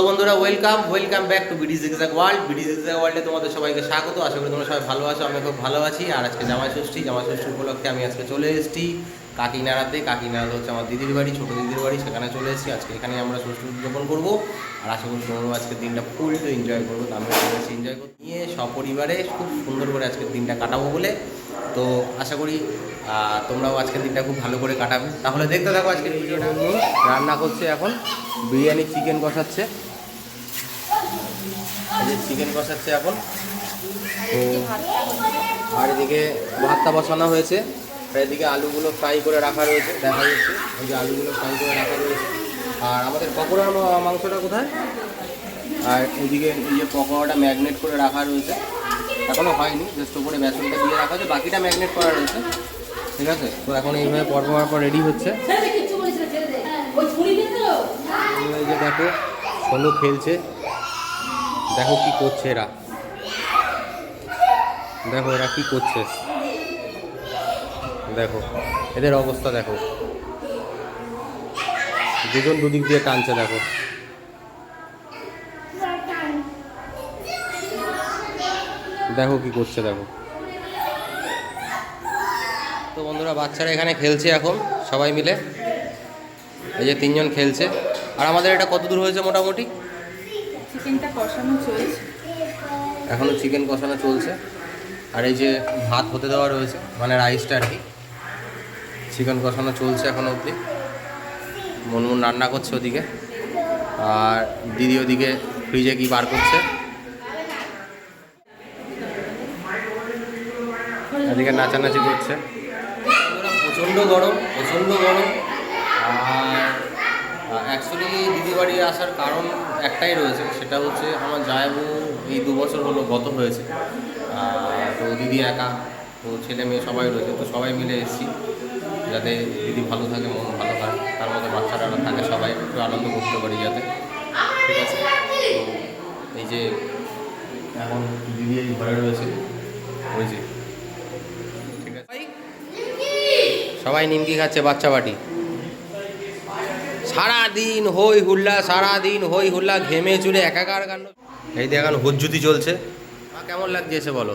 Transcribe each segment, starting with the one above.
তো বন্ধুরা welcome welcome back to BD zigzag world BD zigzag ওয়ার্ল্ডে তোমাদের সবাইকে স্বাগত। আশা করি তোমরা সবাই ভালো আছো আমি খুব ভালো আছি। আর আজকে জামাই ষষ্ঠী জামাই ষষ্ঠী উপলক্ষে আমি আজকে চলে এসেছি কাকিনাড়াতে। কাকিনাড়া হচ্ছে আমার দিদির বাড়ি, ছোটো দিদির বাড়ি, সেখানে চলে এসেছি। আজকে এখানে আমরা ষষ্ঠী উদযাপন করব। আর আশা করি তোমরাও আজকের দিনটা ফুল এনজয় করব আমিও এসেছি এনজয় করতে। নিয়ে সপরিবারে খুব সুন্দর করে আজকের দিনটা কাটাবো বলে। তো আশা করি তোমরাও আজকের দিনটা খুব ভালো করে কাটাবে। তাহলে দেখতে থাকো আজকের ভিডিওটা। রান্না করছে এখন। বিরিয়ানি চিকেন এই যে চিকেন কষাচ্ছে এখন। তো আর এদিকে ভাতটা বসানো হয়েছে। আর এদিকে আলুগুলো ফ্রাই করে রাখা রয়েছে দেখা যাচ্ছে। ওই যে আলুগুলো ফ্রাই করে রাখা রয়েছে। আর আমাদের পকোড়ার মাংসটা কোথায়? আর এদিকে এই যে পকোড়াটা ম্যাগনেট করে রাখা রয়েছে। এখনও হয়নি জাস্ট উপরে বেসনটা দিয়ে রাখা হয়েছে। বাকিটা ম্যাগনেট করা রয়েছে। ঠিক আছে? তো এখন এইভাবে পর পর পর রেডি হচ্ছে এই যে দেখো সোনু খেলছে। দেখো কি করছে এরা। দেখো এরা কি করছে। দেখো, এদের অবস্থা দেখো। দুজন দুদিক দিয়ে টানছে দেখো। দেখো কি করছে দেখো। তো বন্ধুরা, বাচ্চারা এখানে খেলছে এখন, সবাই মিলে। এই যে তিনজন খেলছে। আর আমাদের এটা কত দূর হয়েছে মোটামুটি? চিকেনটা কষানো চলছে। এখনও চিকেন কষানো চলছে। আর এই যে ভাত হতে দেওয়া রয়েছে মানে রাইসটা আর কি। চিকেন কষানো চলছে এখন অবধি। মনমুন রান্না করছে ওদিকে। আর দিদি ওদিকে ফ্রিজে কি বার করছে। এদিকে নাচানাচি করছে। প্রচণ্ড গরম প্রচণ্ড গরম। আর অ্যাকচুয়ালি দিদি বাড়ি আসার কারণ একটাই রয়েছে সেটা হচ্ছে আমার জায়বু এই দু বছর হলো গত হয়েছে। আর তো দিদি একা তো ছেলে মেয়ে সবাই রয়েছে তো সবাই মিলে এসেছি। যাতে দিদি ভালো থাকে মন ভালো থাকে তার মধ্যে বাচ্চারা থাকে সবাই একটু আনন্দ করতে পারি যাতে। ঠিক আছে? তো এই যে এখন দিদি এই ঘরে রয়েছে ওই যে। ঠিক আছে? সবাই নিমকি খাচ্ছে বাচ্চা বাটি। সারা দিন হই হুল্লা সারা দিন হই হুল্লা ঘেমে চুলে একাকার কাণ্ড। এই দেখান হুজ্জুতি চলছে। মা কেমন লাগছে এসে বলো?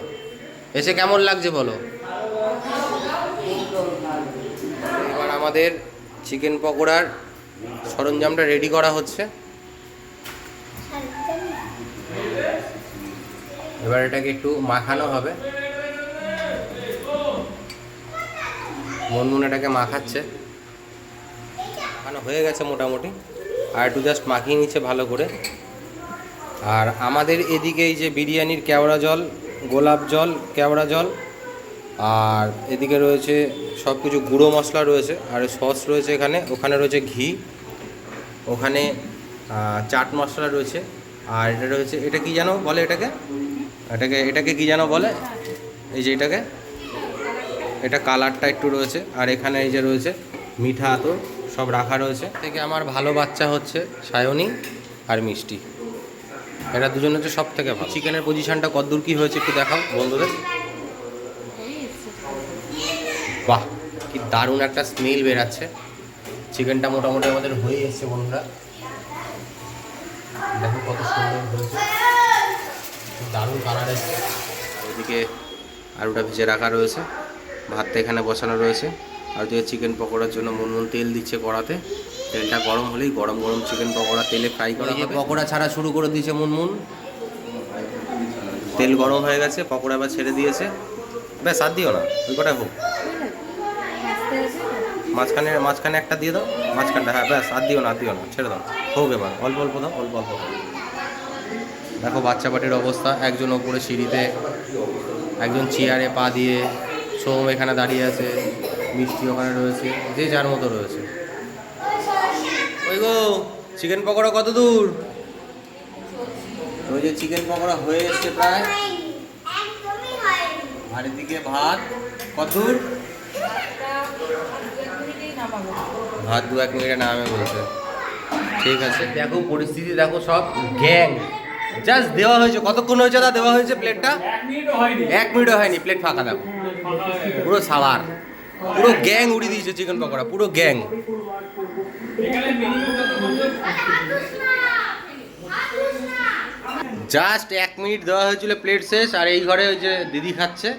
এসে কেমন লাগছে বলো? এবার আমাদের চিকেন পকোড়ার সরঞ্জামটা রেডি করা হচ্ছে। এবার এটাকে একটু মাখানো হবে। মনমুন এটাকে মাখাচ্ছে। মাখানো হয়ে গেছে মোটামুটি। আর একটু জাস্ট মাখিয়ে নিচ্ছে ভালো করে। আর আমাদের এদিকে এই যে বিরিয়ানির কেওড়া জল, গোলাপ জল, কেওড়া জল, আর এদিকে রয়েছে সব কিছু গুঁড়ো মশলা রয়েছে, আর সস রয়েছে এখানে, ওখানে রয়েছে ঘি, ওখানে চাট মশলা রয়েছে, আর এটা রয়েছে, এটা কি জানো বলে এটাকে? এটাকে এটাকে কি জানো বলে? এই যে এটাকে, এটা কালারটা একটু রয়েছে, আর এখানে এই যে রয়েছে মিঠা তো সব রাখা রয়েছে। থেকে আমার ভালো বাচ্চা হচ্ছে সায়নী আর মিষ্টি। এটা দুজন হচ্ছে সব থেকে ভালো। চিকেনের পজিশনটা কতদূর কি হয়েছে একটু দেখাও বন্ধুদের। বাহ কি দারুণ একটা স্মেল বেরাচ্ছে। চিকেনটা মোটামুটি আমাদের হয়ে এসছে বন্ধুরা। দেখো কত সুন্দর হয়েছে। দারুণ কালার এসছে। ওইদিকে আলুটা ভেজে রাখা রয়েছে। ভাতটা এখানে বসানো রয়েছে। আর ওদিকে চিকেন পকোড়ার জন্য মুনমুন তেল দিচ্ছে কড়াতে। তেলটা গরম হলেই গরম গরম চিকেন পকোড়া তেলে ফ্রাই করা হবে। পকোড়া ছাড়া শুরু করে দিয়েছে মুনমুন তেল গরম হয়ে গেছে পকোড়া এবার ছেড়ে দিয়েছে। ব্যাস আর দিও না ওই কটাই হোক। মাঝখানে মাঝখানে একটা দিয়ে দাও মাঝখানটা হ্যাঁ ব্যাস আর দিও না আর দিও না ছেড়ে দাও। হোক এবার অল্প অল্প দাও অল্প অল্প দাও। দেখো বাচ্চা পাটির অবস্থা একজন ওপরে সিঁড়িতে একজন চেয়ারে পা দিয়ে সোম এখানে দাঁড়িয়ে আছে। মিষ্টি ওখানে রয়েছে যে যার মতো রয়েছে। ওই গো চিকেন পকোড়া কত দূর? ওই যে চিকেন পকোড়া হয়ে এসছে প্রায়। আর এদিকে ভাত কত দূর? ভাত দু এক মিনিটে নামে বলছে। ঠিক আছে। দেখো পরিস্থিতি দেখো সব গ্যাং। জাস্ট দেওয়া হয়েছে কতক্ষণ হয়েছে দা দেওয়া হয়েছে প্লেটটা এক মিনিটও হয়নি। প্লেট ফাঁকা দেখো। পুরো সালার পুরো গ্যাং উড়িয়ে দিয়েছে চিকেন পকোড়া, পুরো গ্যাং। জাস্ট এক মিনিট দেওয়া হয়েছিল প্লেট শেষ, আর এই ঘরে ওই যে দিদি খাচ্ছে।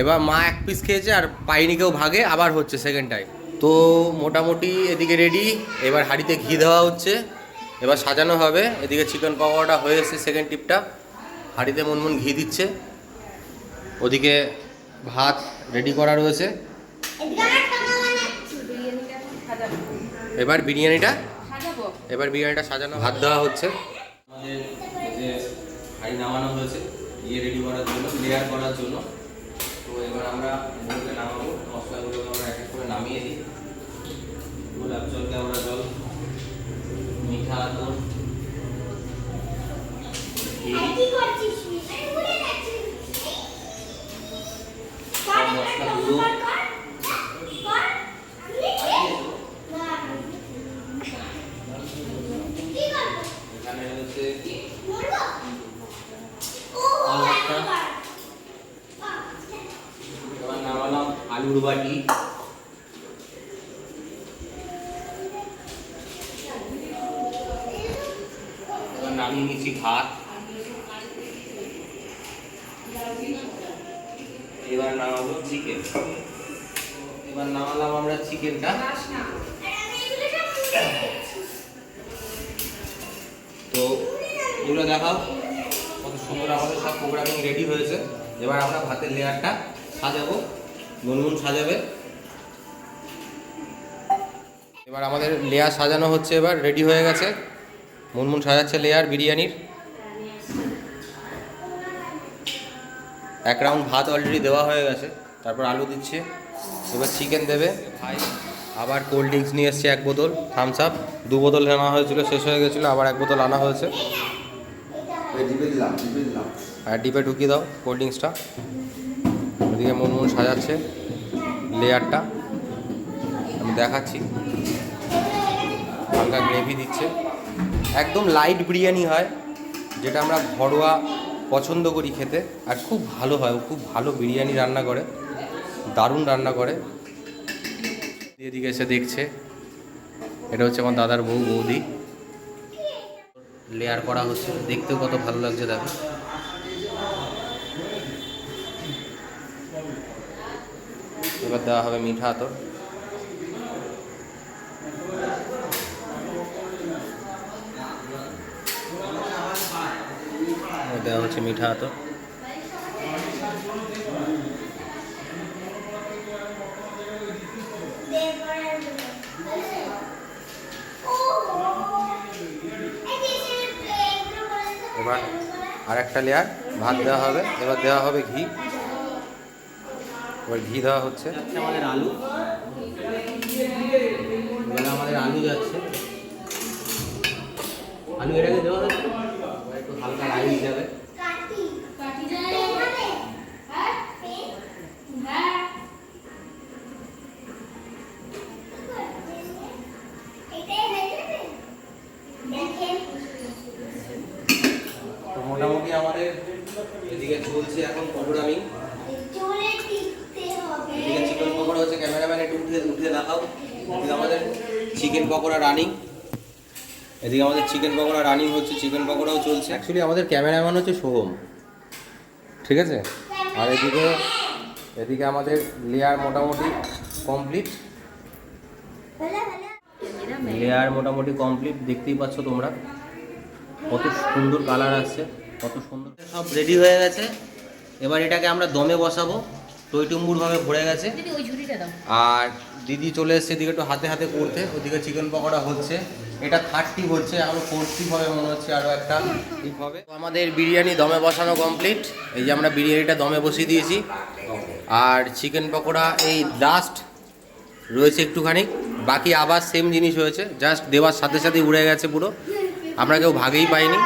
এবারে মা এক পিস খেয়েছে, আর পাইনি কেউ ভাগে, আবার হচ্ছে সেকেন্ড টাইম তো মোটামুটি এদিকে রেডি এবার হাঁড়িতে ঘি দেওয়া হচ্ছে। এবার সাজানো হবে, এদিকে চিকেন পকোড়াটা হয়ে এসেছে সেকেন্ড টিপটা হাঁড়িতে মুনমুন ঘি দিচ্ছে। ওদিকে ভাত রেডি করা রয়েছে। এবার বিরিয়ানিটা? এবার বিরিয়ানিটা সাজানো ভাত দেওয়া হচ্ছে। যে হাঁড়ি নামানো হয়েছে ইয়ে রেডি করার জন্য লেয়ার করার জন্য। তো এবার আমরা এগুলোকে নামাবো। মশলাগুলোকে আমরা এক এক করে নামিয়ে দিই। গোলাপ জল কেওড়া জল, মিঠা আতর ঘি, সব মশলাগুলো এখানে হচ্ছে এবার নামালাম আলুর বাটি নামিয়ে নিচ্ছি ভাত এবার নামাবো চিকেন। এবার নামালাম আমরা চিকেনটা। তো এগুলো দেখাও, কত সুন্দর আমাদের সব প্রোগ্রামিং রেডি হয়েছে। এবার আমরা ভাতের লেয়ারটা সাজাবো গুনগুন সাজাবে। এবার আমাদের লেয়ার সাজানো হচ্ছে, এবার রেডি হয়ে গেছে। মুনমুন সাজাচ্ছে লেয়ার বিরিয়ানির। এক রাউন্ড ভাত অলরেডি দেওয়া হয়ে গেছে তারপর আলু দিচ্ছে এবার চিকেন দেবে। ভাই আবার কোল্ড ড্রিঙ্কস নিয়ে এসছে এক বোতল থামস আপ দু বোতল আনা হয়েছিল শেষ হয়ে গেছিল আবার এক বোতল আনা হয়েছে। আর ডিপে ঢুকিয়ে দাও কোল্ড ড্রিঙ্কসটা ওদিকে মন মন সাজাচ্ছে লেয়ারটা আমি দেখাচ্ছি। হালকা গ্রেভি দিচ্ছে। একদম লাইট বিরিয়ানি হয়, যেটা আমরা ঘরোয়া পছন্দ করি খেতে। আর খুব ভালো হয়, ও খুব ভালো বিরিয়ানি রান্না করে, দারুণ রান্না করে। এদিকে এসে দেখছে, এটা হচ্ছে আমার দাদার বউ, বৌদি। লেয়ার করা হচ্ছে, দেখতেও কত ভালো লাগছে দেখো। এবার দেওয়া হবে মিঠা আতর এবার দেওয়া হচ্ছে মিঠা আতর। এবার আর একটা লেয়ার ভাত দেওয়া হবে। এবার দেওয়া হবে ঘি। এবার ঘি দেওয়া হচ্ছে। আমাদের আলু। এবার আমাদের আলু যাচ্ছে। আলু এটাকে দেওয়া হচ্ছে এবার একটু হালকা রাইস যাবে তো মোটামুটি আমাদের এদিকে চলছে এখন প্রোগ্রামিং এদিকে চিকেন পকোড়া হচ্ছে ক্যামেরাম্যান একটু উঠে উঠে দেখাও। এদিকে আমাদের চিকেন পকোড়া রানিং এদিকে আমাদের চিকেন পকোড়া রানিং হচ্ছে চিকেন পকোড়াও চলছে। অ্যাকচুয়ালি আমাদের ক্যামেরাম্যান হচ্ছে সোহম। ঠিক আছে? আর এদিকে এদিকে আমাদের লেয়ার মোটামুটি কমপ্লিট লেয়ার মোটামুটি কমপ্লিট দেখতেই পাচ্ছ তোমরা। কত সুন্দর কালার আসছে কত সুন্দর। সব রেডি হয়ে গেছে। এবার এটাকে আমরা দমে বসাবো। টইটুম্বুরভাবে ভরে গেছে। আর দিদি চলে এসছে এদিকে একটু হাতে হাতে করতে ওদিকে চিকেন পকোড়া হচ্ছে। এটা থার্টি হচ্ছে এখন ফোরটি হবে মনে হচ্ছে আরও একটা ঠিক হবে। আমাদের বিরিয়ানি দমে বসানো কমপ্লিট এই যে আমরা বিরিয়ানিটা দমে বসিয়ে দিয়েছি। আর চিকেন পকোড়া এই লাস্ট রয়েছে একটুখানি। বাকি আবার সেম জিনিস হয়েছে জাস্ট দেওয়ার সাথে সাথে উড়ে গেছে পুরো। আমরা কেউ ভাগেই পাইনি।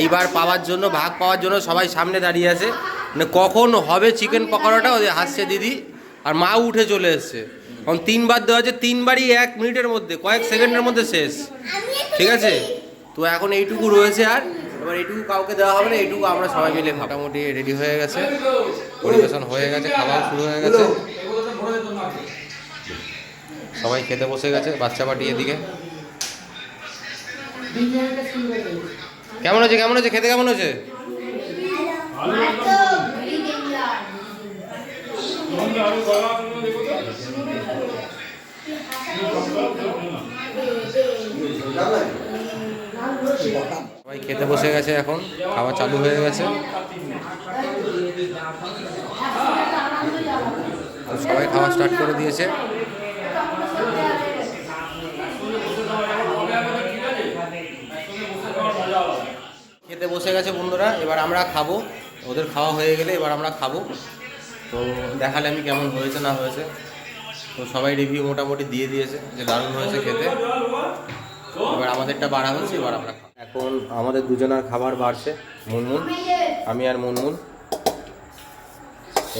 এইবার পাওয়ার জন্য ভাগ পাওয়ার জন্য সবাই সামনে দাঁড়িয়ে আছে। মানে কখন হবে চিকেন পকোড়াটা? ওদের হাসছে দিদি। আর মা উঠে চলে এসছে। কারণ তিনবার দেওয়া হচ্ছে তিনবারই এক মিনিটের মধ্যে কয়েক সেকেন্ডের মধ্যে শেষ। ঠিক আছে? তো এখন এইটুকু রয়েছে আর। এবার এইটুকু কাউকে দেওয়া হবে না এইটুকু আমরা সবাই মিলে মোটামুটি রেডি হয়ে গেছে। পরিবেশন হয়ে গেছে খাওয়া শুরু হয়ে গেছে। সবাই খেতে বসে গেছে বাচ্চা পাটি এদিকে। কেমন হয়েছে? কেমন হয়েছে? খেতে কেমন হয়েছে? সবাই খেতে বসে গেছে এখন, খাওয়া চালু হয়ে গেছে। সবাই খাওয়া স্টার্ট করে দিয়েছে। খেতে বসে গেছে বন্ধুরা, এবার আমরা খাব। ওদের খাওয়া হয়ে গেলে এবার আমরা খাব। তো দেখালে আমি কেমন হয়েছে না হয়েছে। তো সবাই রিভিউ মোটামুটি দিয়ে দিয়েছে যে দারুণ হয়েছে খেতে। এবার আমাদেরটা বাড়া হচ্ছে এবার আমরা এখন আমাদের দুজনের খাবার বাড়ছে, মুনমুন, আমি আর মুনমুন।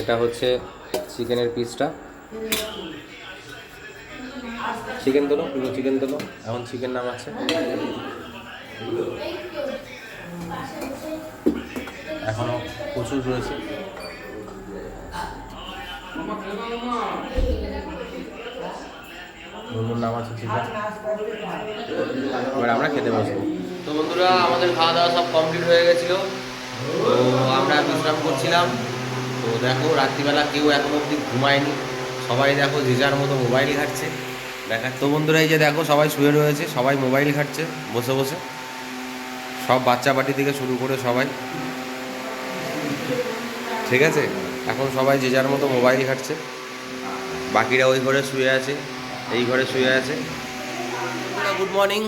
এটা হচ্ছে চিকেনের পিসটা। চিকেন তোলো দুটো চিকেন তোলো, এখন চিকেন নাম আছে। এখনও প্রচুর রয়েছে। এবার আমরা খেতে বসবো। তো বন্ধুরা, আমাদের খাওয়া দাওয়া সব কমপ্লিট হয়ে গেছিল। তো আমরা বিশ্রাম করছিলাম। তো দেখো, রাত্রিবেলা কেউ এখন অবধি ঘুমায়নি। সবাই দেখো, যে যার মতো মোবাইল ঘাটছে। দেখা তো বন্ধুরা, এই যে দেখো, সবাই শুয়ে রয়েছে, সবাই মোবাইল ঘাটছে, বসে বসে। সব বাচ্চা পার্টি থেকে শুরু করে সবাই। ঠিক আছে? এখন সবাই যে যার মতো মোবাইল ঘাটছে। বাকিরা ওই ঘরে শুয়ে আছে এই ঘরে শুয়ে আছে। গুড মর্নিং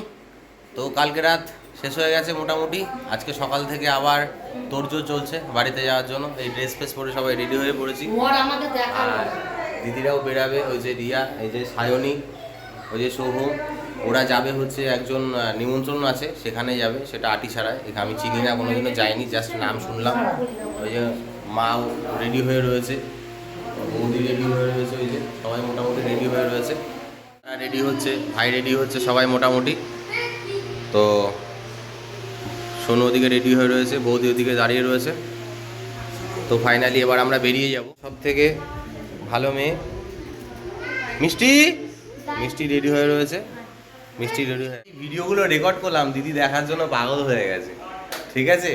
তো কালকে রাত শেষ হয়ে গেছে মোটামুটি। আজকে সকাল থেকে আবার তোড়জোড় চলছে বাড়িতে যাওয়ার জন্য। এই ড্রেস ফ্রেস পরে সবাই রেডি হয়ে পড়েছি। ওর আমাকে দেখাল। আর দিদিরাও বেরাবে ওই যে রিয়া এই যে সায়নী ওই যে সোহম ওরা যাবে হচ্ছে একজন নিমন্ত্রণ আছে সেখানে যাবে। সেটা আটি ছাড়ায় এখানে আমি চিনি না কোনোদিনও যাইনি জাস্ট নাম শুনলাম। ওই যে মাও রেডি হয়ে রয়েছে। বৌদি রেডি হয়ে রয়েছে ওই যে, সবাই মোটামুটি রেডি হয়ে রয়েছে। রেডি হচ্ছে, ভাই রেডি হচ্ছে সবাই মোটামুটি। তো সোনু ওদিকে রেডি হয়ে রয়েছে, বৌদি ওদিকে দাঁড়িয়ে রয়েছে। তো ফাইনালি এবার আমরা বেরিয়ে যাব। সব থেকে ভালো মেয়ে। মিষ্টি? মিষ্টি রেডি হয়ে রয়েছে। মিষ্টি রেডি হয়ে ভিডিওগুলো রেকর্ড করলাম, দিদি দেখার জন্য পাগল হয়ে গেছে। ঠিক আছে?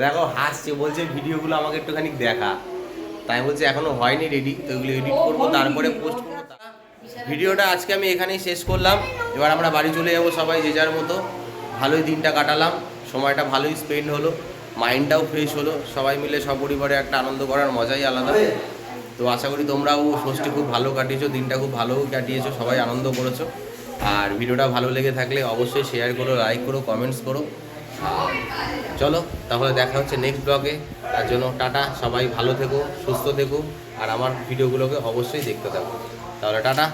দেখো হাসছে বলছে ভিডিওগুলো আমাকে একটুখানি দেখা। তাই বলছে এখনও হয়নি রেডি তো ওগুলো এডিট করব তারপরে পোস্ট করব। ভিডিওটা আজকে আমি এখানেই শেষ করলাম। এবার আমরা বাড়ি চলে যাব সবাই যে যার মতো। ভালোই দিনটা কাটালাম সময়টা ভালোই স্পেন্ড হলো মাইন্ডটাও ফ্রেশ হলো। সবাই মিলে সপরিবারে একটা আনন্দ করার মজাই আলাদা। তো আশা করি তোমরাও ষষ্ঠী খুব ভালো কাটিয়েছো দিনটা খুব ভালো কাটিয়েছো সবাই আনন্দ করেছ। আর ভিডিওটা ভালো লেগে থাকলে অবশ্যই শেয়ার করো লাইক করো কমেন্টস করো। চলো, তাহলে দেখা হচ্ছে নেক্সট ব্লগে তার জন্য টাটা, সবাই ভালো থেকো, সুস্থ থেকো, আর আমার ভিডিওগুলোকে অবশ্যই দেখতে থাকো। তাহলে টাটা।